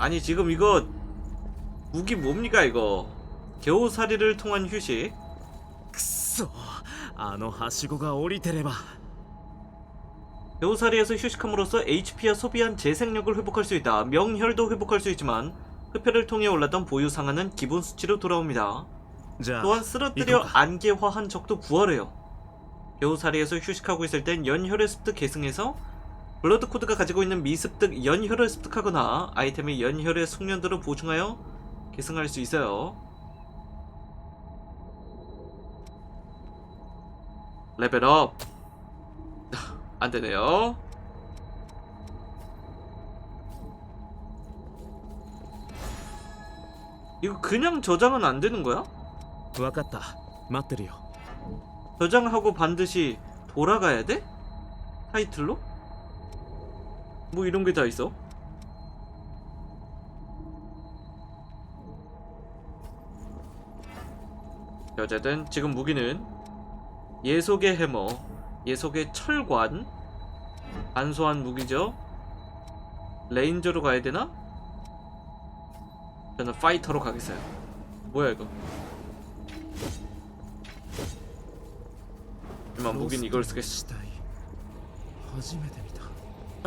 아니 지금 이거 무기 뭡니까 이거 겨우살이를 통한 휴식 くっそあのはしごが降りてれば 겨우살이에서 휴식함으로써 HP와 소비한 재생력을 회복할 수 있다 명혈도 회복할 수 있지만 흡혈을 통해 올랐던 보유 상한은 기본 수치로 돌아옵니다 じゃあ 또한 쓰러뜨려 이거가. 안개화한 적도 부활해요 겨우살이에서 휴식하고 있을 땐 연혈을 습득 계승해서 블러드 코드가 가지고 있는 미습득 연혈을 습득하거나 아이템의 연혈의 숙련도를 보충하여 계승할 수 있어요. 레벨업 안되네요 이거 그냥 저장은 안되는거야? 와갔다 맞들이요 저장하고 반드시 돌아가야돼? 타이틀로? 뭐 이런 게 다 있어? 어쨌든 지금 무기는 예속의 해머, 예속의 철관, 안소한 무기죠. 레인저로 가야 되나? 저는 파이터로 가겠어요. 뭐야 이거? 이만 무기는 이걸 쓰겠어. 死体初めて見た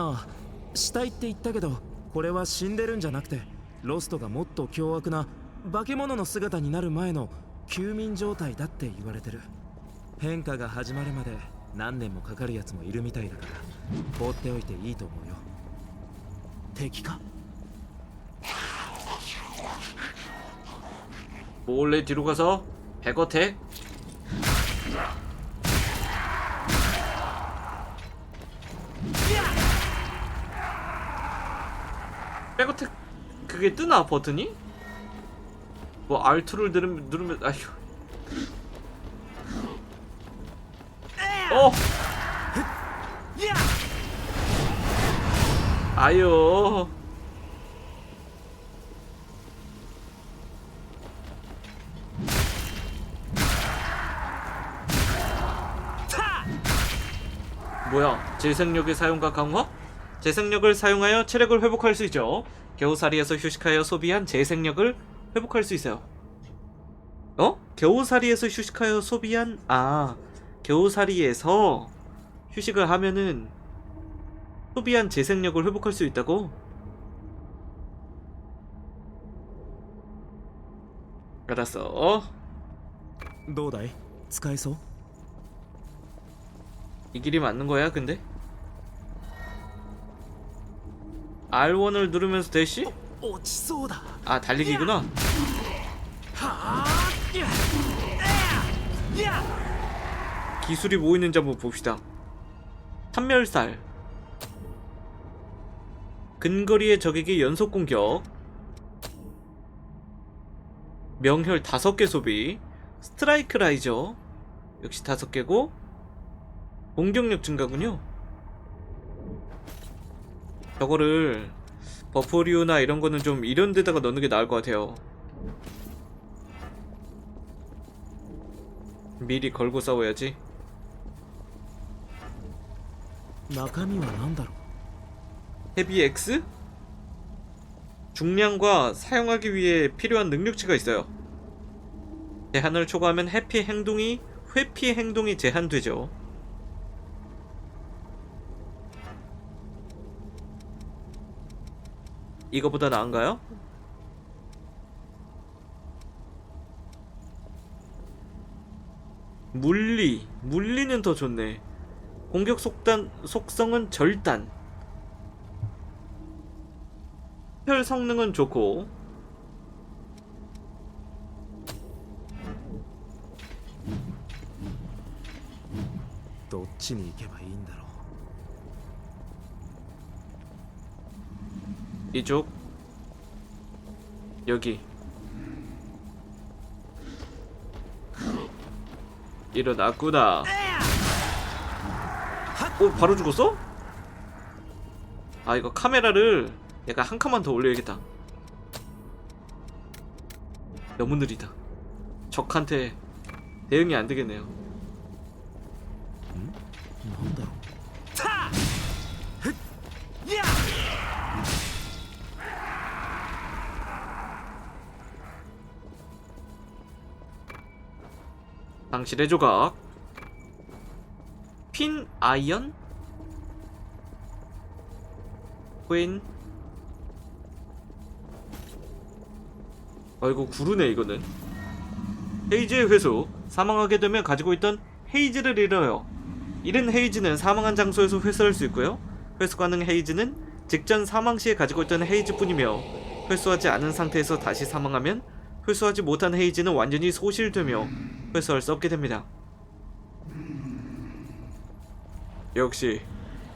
ああ 死体って言ったけどこれは死んでるんじゃなくてロストがもっと凶悪な化け物の姿になる前の休眠状態だって言われてる変化が始まるまで何年もかかるやつもいるみたいだから放っておいていいと思うよ敵か 몰래 뒤로 가서 백어택 백어택 그게 뜨나 버튼이? 뭐 R2를 누르면, 누르면 아휴 어! 아유 뭐야? 재생력의 사용과 강화? 재생력을 사용하여 체력을 회복할 수 있죠. 겨우살이에서 휴식하여 소비한 재생력을 회복할 수 있어요. 어? 겨우살이에서 휴식하여 소비한 아 겨우살이에서 휴식을 하면은 소비한 재생력을 회복할 수 있다고? 알았어. 너다이 스카이소? 이 길이 맞는 거야 근데? R1을 누르면서 대시? 아 달리기구나. 기술이 뭐 있는지 한번 봅시다. 삼멸살. 근거리의 적에게 연속 공격. 명혈 5개 소비. 스트라이크 라이저. 역시 5개고 공격력 증가군요. 저거를 버프류나 이런 거는 좀 이런 데다가 넣는 게 나을 것 같아요. 미리 걸고 싸워야지. 나카미와 난다로. 헤비 X? 중량과 사용하기 위해 필요한 능력치가 있어요. 제한을 초과하면 해피 행동이 회피 행동이 제한되죠. 이거보다 나은가요? 물리, 물리는 더 좋네. 공격 속단 속성은 절단. 혈 성능은 좋고 どっちに行けばいいんだろ 이쪽. 여기. 일어났구나. 어 바로 죽었어? 아 이거 카메라를 약간 한 칸만 더 올려야겠다. 너무 느리다. 적한테 대응이 안 되겠네요 당신의 조각. 핀 아이언. 퀸 아이고 구르네 이거는. 헤이즈의 회수. 사망하게 되면 가지고 있던 헤이즈를 잃어요. 잃은 헤이즈는 사망한 장소에서 회수할 수 있고요. 회수 가능 헤이즈는 직전 사망 시에 가지고 있던 헤이즈뿐이며 회수하지 않은 상태에서 다시 사망하면 회수하지 못한 헤이즈는 완전히 소실되며 회수할 수 없게 됩니다. 역시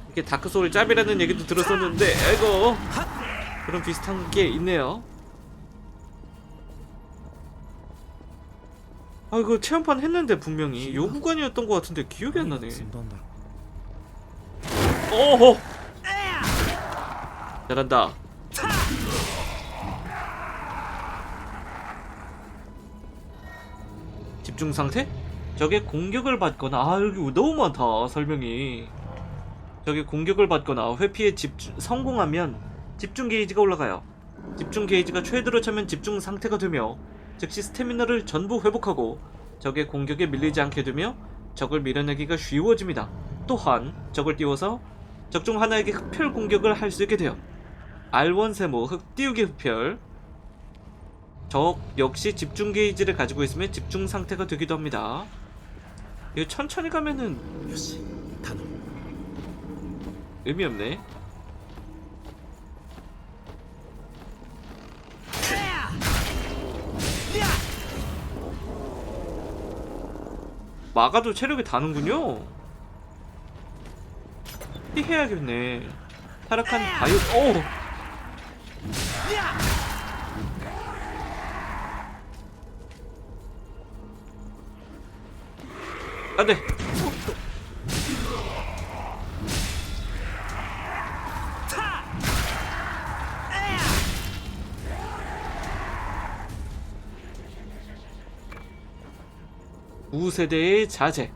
이렇게 다크 소울 짭이라는 얘기도 들었었는데 아이고 그런 비슷한 게 있네요. 아 이거 체험판 했는데 분명히 요 구간이었던 것 같은데 기억이 안 나네. 아, 네. 오호 잘한다. 집중 상태? 적의 공격을 받거나 아 여기 너무 많다 설명이 적의 공격을 받거나 회피에 집중 성공하면 집중 게이지가 올라가요 집중 게이지가 최대로 차면 집중 상태가 되며 즉시 스태미너를 전부 회복하고 적의 공격에 밀리지 않게 되며 적을 밀어내기가 쉬워집니다 또한 적을 띄워서 적 중 하나에게 흡혈 공격을 할 수 있게 돼요. R1 세모 흑 띄우기 흡혈 적 역시 집중 게이지를 가지고 있으면 집중 상태가 되기도 합니다. 이거 천천히 가면은 의미 없네. 막아도 체력이 다는군요. 피해야겠네. 타락한 바이오. 오. 안돼. 우세대의 자제.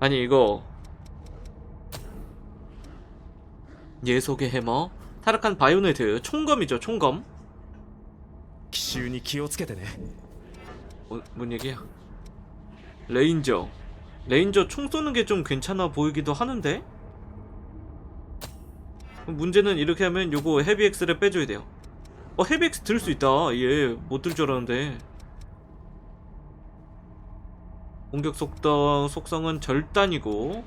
아니 이거 예속의 해머 타락한 바이오네트 총검이죠 총검 奇襲に気をつけてね 뭐, 뭔 얘기야? 레인저. 레인저 총 쏘는 게 좀 괜찮아 보이기도 하는데? 문제는 이렇게 하면 요거 헤비엑스를 빼줘야 돼요. 어 헤비엑스 들 수 있다. 얘 못 들 줄 알았는데. 공격 속도 속성은 절단이고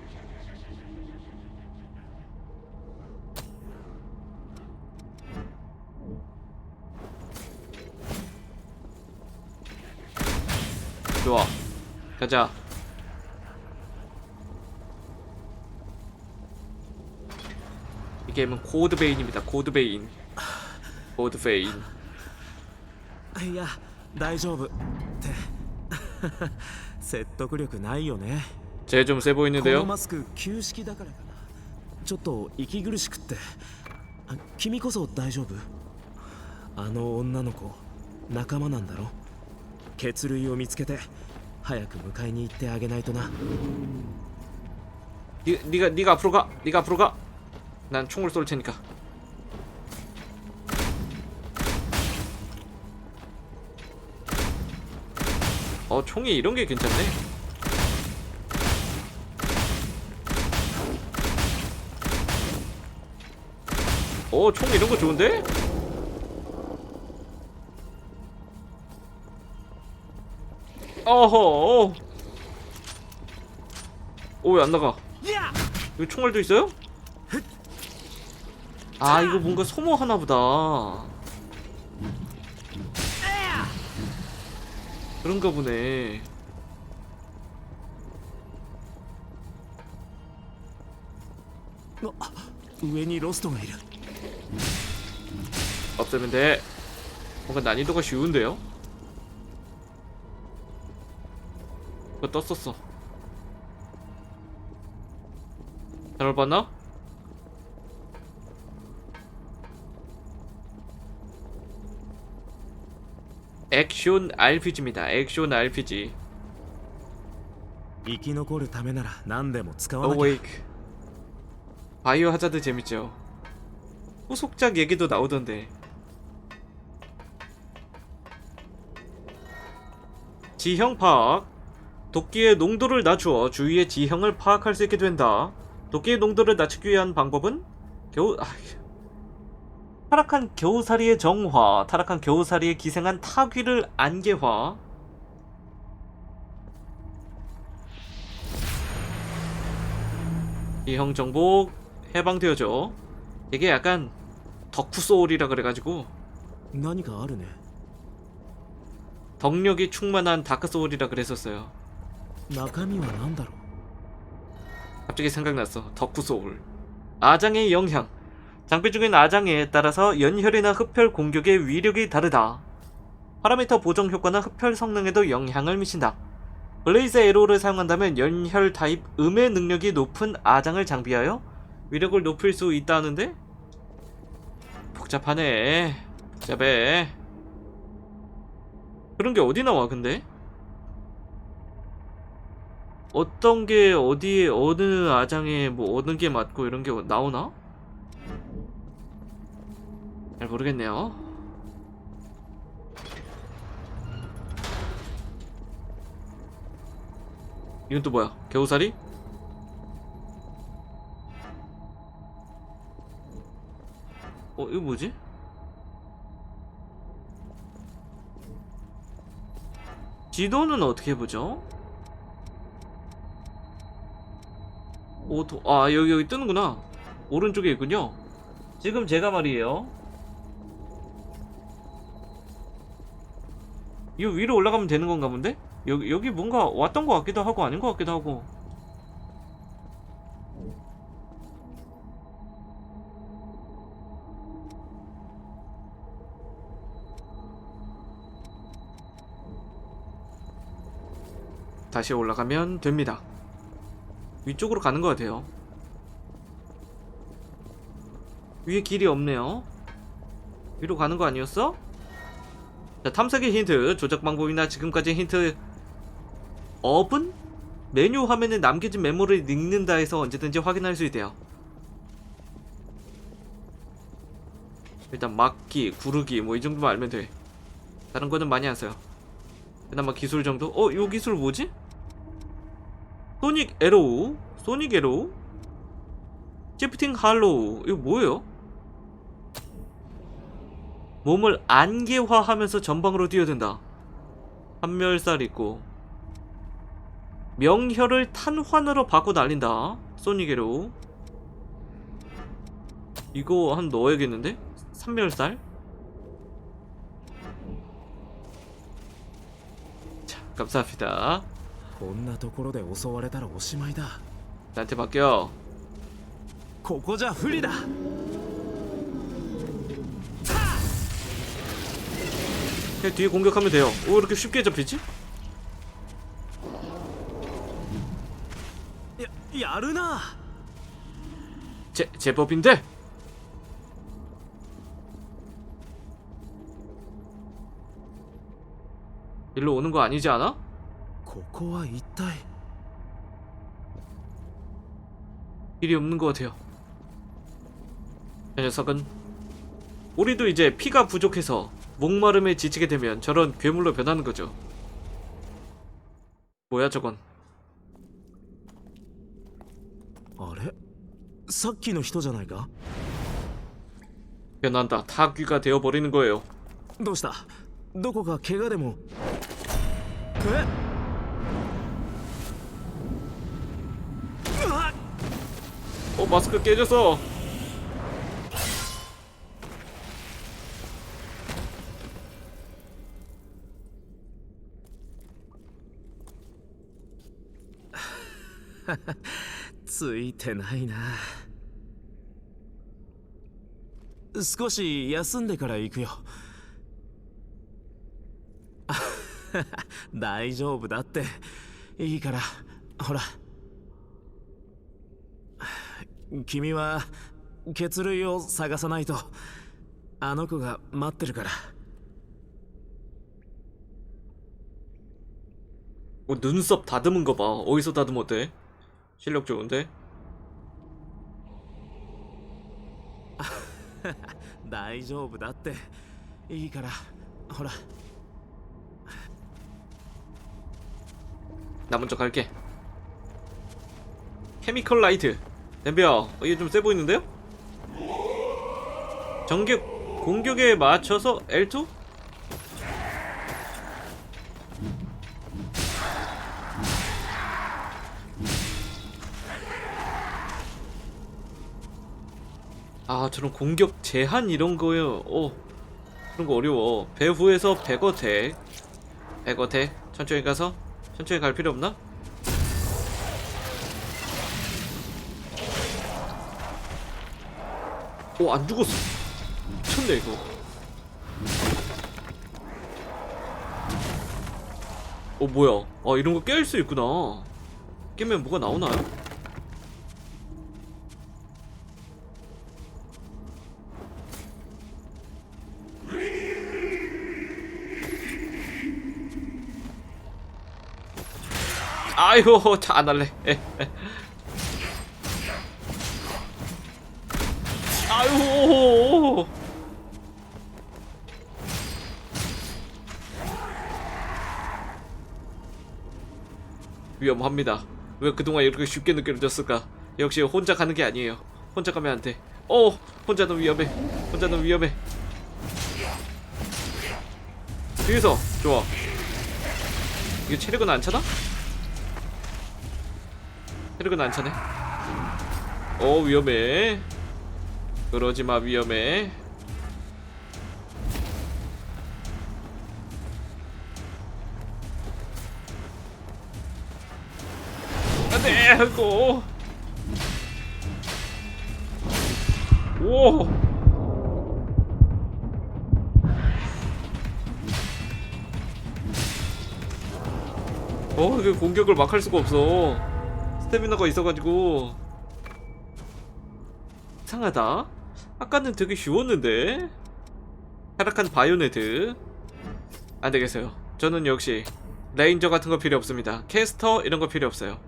좋아 가자 이 게임은 코드베인입니다 코드베인 코드베인 いや大丈夫って説得力ないよね 쟤 좀 세 この 보이는데요 マスク旧式だからかなちょっと息苦しくってあ君こそ大丈夫あの女の子仲間なんだろ 血類を見つけて早く迎えに行ってあげないとな 니, 니가 니가 앞으로 가 니가 앞으로 가난 총을 쏠 테니까 어 총이 이런 게 괜찮네 어총 이런 거 좋은데? 어허 오왜 안나가. 여기 총알도 있어요? 아 이거 뭔가 소모 하나보다. 그런가 보네. 어, 위에 로스트가 있어 없애면 돼. 뭔가 난이도가 쉬운데요? 그거 떴었어 잘못 봤나? 액션 RPG입니다 액션 RPG 生き残るためなら何でも使わなきゃ Awake 바이오 하자드 재밌죠 후속작 얘기도 나오던데 지형 파악. 도끼의 농도를 낮추어 주위의 지형을 파악할 수 있게 된다. 도끼의 농도를 낮추기 위한 방법은 겨우 아, 타락한 겨우사리의 정화, 타락한 겨우사리에 기생한 타귀를 안개화. 지형 정보 해방되어져. 이게 약간 덕후 소울이라 그래가지고. 덕력이 충만한 다크 소울이라 그랬었어요. 中身は何だろ 갑자기 생각났어. 덕후 소울. 아장의 영향. 장비 중인 아장에 따라서 연혈이나 흡혈 공격의 위력이 다르다. 파라미터 보정 효과나 흡혈 성능에도 영향을 미친다. 블레이즈 에로를 사용한다면 연혈 타입 음의 능력이 높은 아장을 장비하여 위력을 높일 수 있다는데? 복잡하네. 복잡해. 그런 게 어디 나와 근데? 어떤 게 어디에 어느 아장에 뭐 어느 게 맞고 이런 게 나오나? 잘 모르겠네요. 이건 또 뭐야? 겨우살이? 어 이거 뭐지? 지도는 어떻게 보죠? 오토 아 여기 여기 뜨는구나. 오른쪽에 있군요. 지금 제가 말이에요. 이 위로 올라가면 되는 건가 본데? 여기 여기 뭔가 왔던 것 같기도 하고 아닌 것 같기도 하고. 다시 올라가면 됩니다 위쪽으로 가는 것 같아요. 위에 길이 없네요. 위로 가는 거 아니었어? 자, 탐색의 힌트, 조작 방법이나 지금까지 힌트 업은 메뉴 화면에 남겨진 메모를 읽는다 해서 언제든지 확인할 수 있대요. 일단 막기, 구르기 뭐 이 정도만 알면 돼. 다른 거는 많이 안 써요. 그나마 기술 정도? 어, 요 기술 뭐지? 소닉 에로우? 소닉 에로우? 시프팅 할로우. 이거 뭐예요? 몸을 안개화하면서 전방으로 뛰어든다. 한멸살 있고. 명혈을 탄환으로 바꿔 날린다. 소닉 에로우. 이거 한 넣어야겠는데? 삼멸살? 자 감사합니다 こんなところで襲われたらおしまいだ 나한테 맡겨 ここじゃ不利だ 그냥 뒤에 공격하면 돼요. 오 이렇게 쉽게 잡히지? ややるな 제 제법인데. 일로 오는 거 아니지 않아? ここは一体 길이 없는 것 같아요. 이 녀석은 우리도 이제 피가 부족해서 목마름에 지치게 되면 저런 괴물로 변하는 거죠. 뭐야 저건? あれさっきの人じゃないか 변한다. 타귀가 되어 버리는 거예요. どうしたどこか怪我でもえ マスク ついてないな。少し休んでから行くよ。大丈夫だって。いいから。ほら。君は血類を探さないとあの子が待ってるから 어, 눈썹 다듬은 거 봐. 어디서 다듬었대? 실력 좋은데? 大丈夫だっていいからほら 나 먼저 갈게 케미컬 라이트 덤벼 어, 이게 좀 세 보이는데요? 전격 공격에 맞춰서 L2? 아 저런 공격 제한 이런 거요 오 그런 거 어려워 배후에서 백어택 백어택 천천히 가서 천천히 갈 필요 없나? 오 안 죽었어 미쳤네 이거 어 뭐야 아 이런 거 깰 수 있구나 깨면 뭐가 나오나요? 아이고 자 안 할래. 아유 위험합니다. 왜 그동안 이렇게 쉽게 느껴졌을까? 역시 혼자 가는 게 아니에요. 혼자 가면 안 돼. 어 혼자는 위험해. 혼자는 위험해. 뒤에서. 좋아. 이게 체력은 안 차나? 체력은 안 차네. 어 위험해 그러지마 위험해 안돼 아이고 오 어, 이게 공격을 막 할 수가 없어. 스태미나가 있어가지고. 이상하다. 아까는 되게 쉬웠는데. 타락한 바이오네드. 안 되겠어요. 저는 역시 레인저 같은 거 필요 없습니다. 캐스터 이런 거 필요 없어요.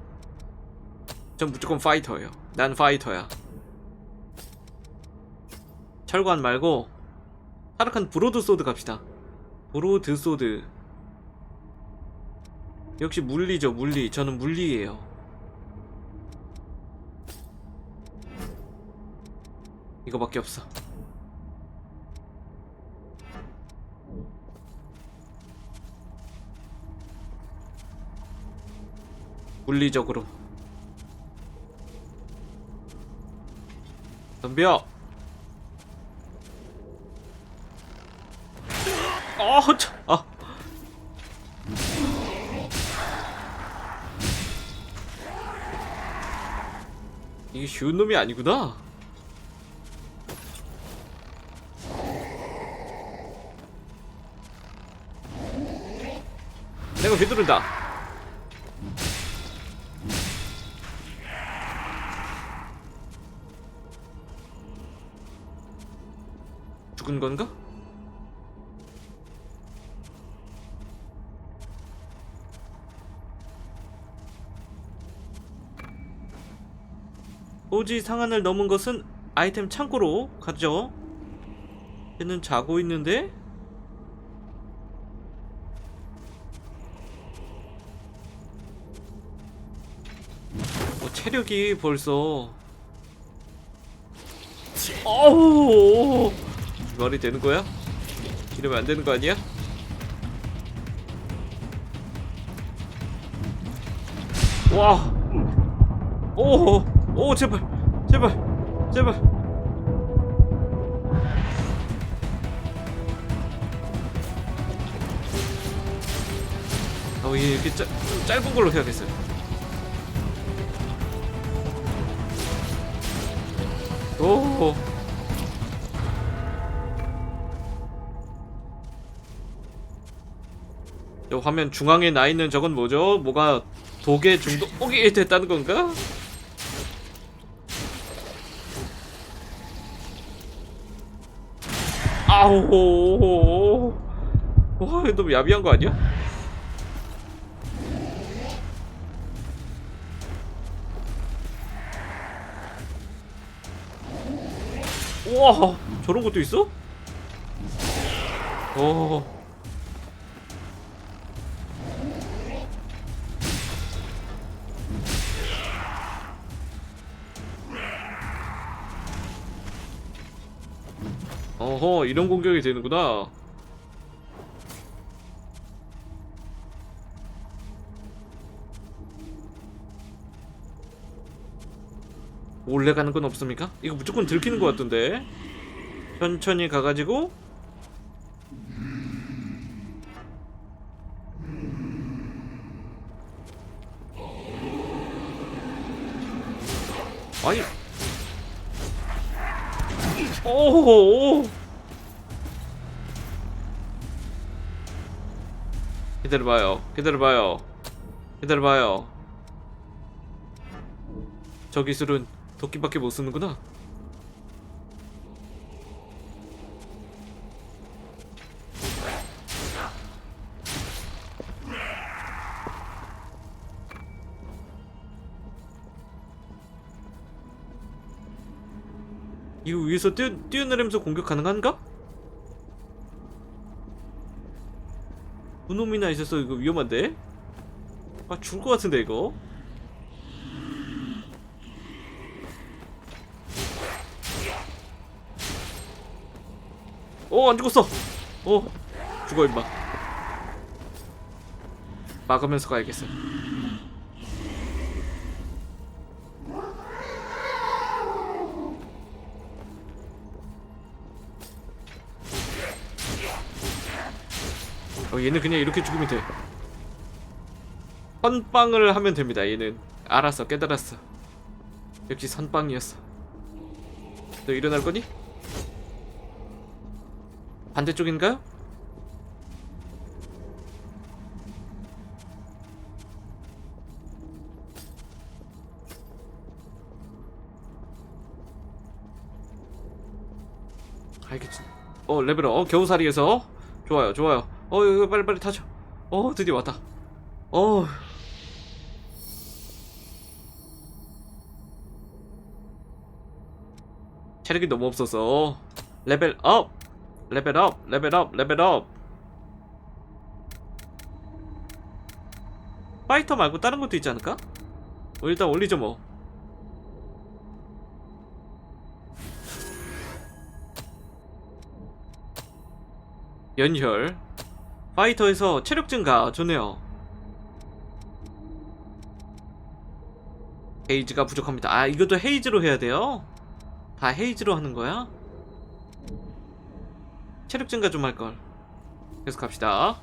전 무조건 파이터예요. 난 파이터야. 철관 말고 타락한 브로드 소드 갑시다. 브로드 소드. 역시 물리죠, 물리. 저는 물리예요. 이거밖에 없어. 물리적으로. 덤벼. 아, 참. 아. 이게 쉬운 놈이 아니구나. 내가 휘두른다. 죽은 건가? 오지 상한을 넘은 것은 아이템 창고로 가죠. 얘는 자고 있는데? 체력이 벌써 어우 말이 되는 거야? 이러면 안 되는 거 아니야? 와, 오, 오 제발, 제발, 제발. 어, 이게 이렇게 짧, 좀 짧은 걸로 해야겠어요. 오. 저 화면 중앙에 나 있는 저건 뭐죠? 뭐가 독에 중독이 됐다는 건가? 아오. 와, 너무 야비한 거 아니야? 우와 저런 것도 있어? 어. 어허 이런 공격이 되는구나 몰래 가는 건 없습니까? 이거 무조건 들키는 것 같던데. 천천히 가가지고. 아니. 오호. 기다려봐요. 기다려봐요. 기다려봐요. 저 기술은 도끼밖에 못 쓰는구나 이거 위에서 뛰어, 뛰어내리면서 공격 가능한가? 두 놈이나 있어서 이거 위험한데? 아 죽을 것 같은데 이거 어, 안 죽었어. 어, 죽어 임마. 막으면서 가야겠어. 어, 얘는 그냥 이렇게 죽으면 돼. 선빵을 하면 됩니다. 얘는 알았어, 깨달았어. 역시 선빵이었어. 너 일어날 거니? 반대쪽인가요? 알겠지. 어 레벨업. 어 겨우살이에서 좋아요, 좋아요. 어 이거 빨리 빨리 타죠. 어 드디어 왔다. 어. 체력이 너무 없어서 레벨 업. 레벨 업, 레벨 업, 레벨 업. 파이터 말고 다른 것도 있지 않을까? 어, 일단 올리죠 뭐. 연혈. 파이터에서 체력 증가 좋네요. 헤이즈가 부족합니다. 아 이것도 헤이즈로 해야 돼요? 다 헤이즈로 하는 거야? 체력 증가 좀 할걸 계속 갑시다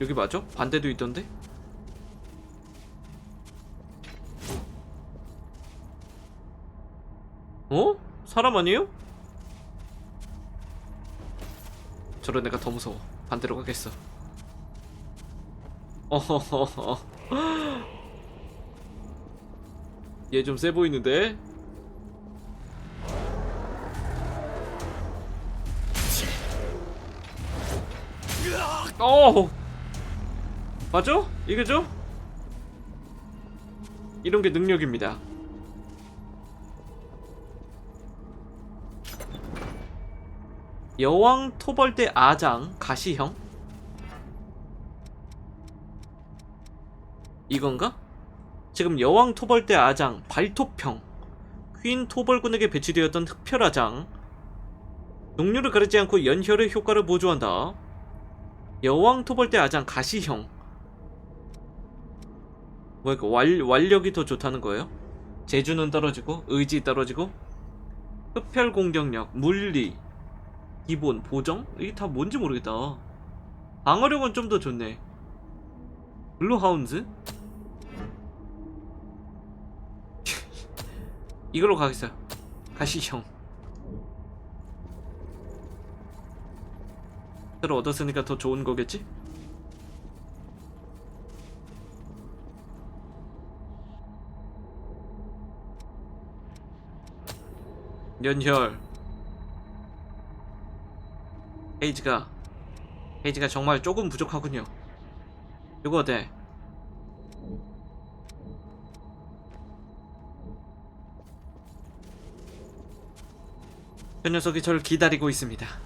여기 맞아? 반대도 있던데? 어? 사람 아니에요? 저런 애가 더 무서워 반대로 가겠어 어허허허 얘 좀 세 보이는데? 어 맞아? 이거죠? 이런 게 능력입니다. 여왕 토벌대 아장 가시형 이건가? 지금 여왕 토벌대 아장 발톱형 퀸 토벌군에게 배치되었던 흑별아장 동료를 가리지 않고 연혈의 효과를 보조한다. 여왕 토벌대 아장 가시형. 뭐야 그 완, 완력이 더 좋다는 거예요? 재주는 떨어지고 의지 떨어지고 흡혈 공격력 물리 기본 보정? 이게 다 뭔지 모르겠다. 방어력은 좀 더 좋네. 블루하운즈? 이걸로 가겠어요. 가시형 를 얻었으니까 더 좋은 거겠지? 연혈 헤이즈가 헤이즈가 정말 조금 부족하군요 이거 어때? 저 녀석이 저를 기다리고 있습니다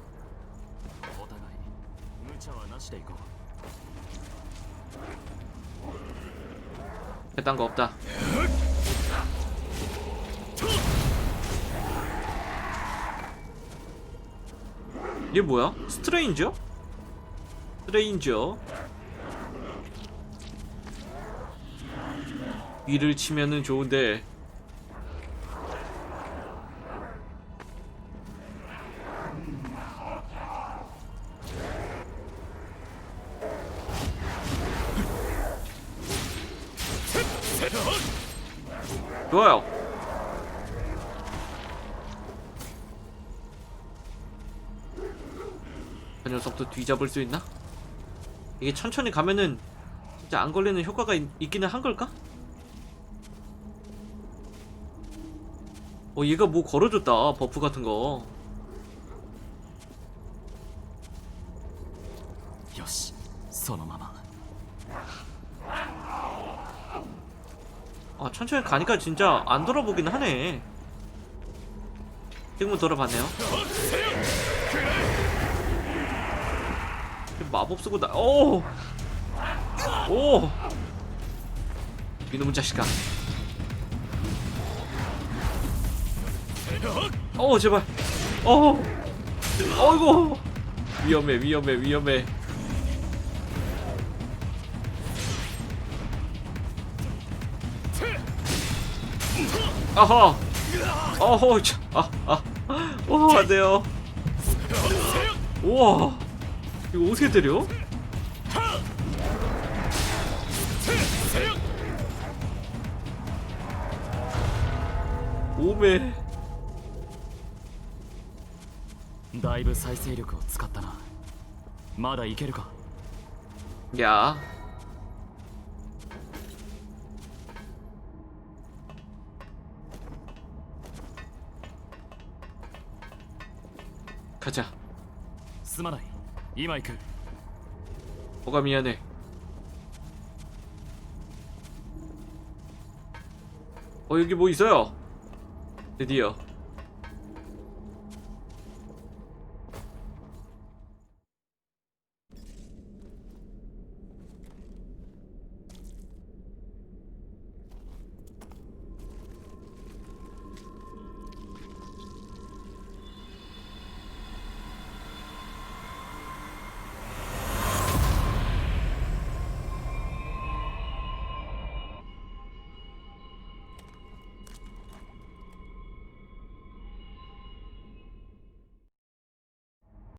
그딴 거 없다 이게 뭐야? 스트레인저? 스트레인저 위를 치면은 좋은데 잡을 수 있나? 이게 천천히 가면은 진짜 안 걸리는 효과가 있, 있기는 한 걸까? 어 얘가 뭐 걸어줬다 버프 같은 거 うよしそのまま 아 천천히 가니까 진짜 안 돌아보긴 하네 지금은 돌아봤네요 마법 쓰고 나 오! 오! 이놈의 자식아. 어 제발. 어 어이구! 위험해 위험해 위험해. 아하! 어허 아아. 오 안돼요. 우와 이거 어떻게 때려? 오메 だいぶ再生力を使ったなまだいけるか 야 가자 すまない 이 마이크. 뭐가 미안해? 어 여기 뭐 있어요? 드디어.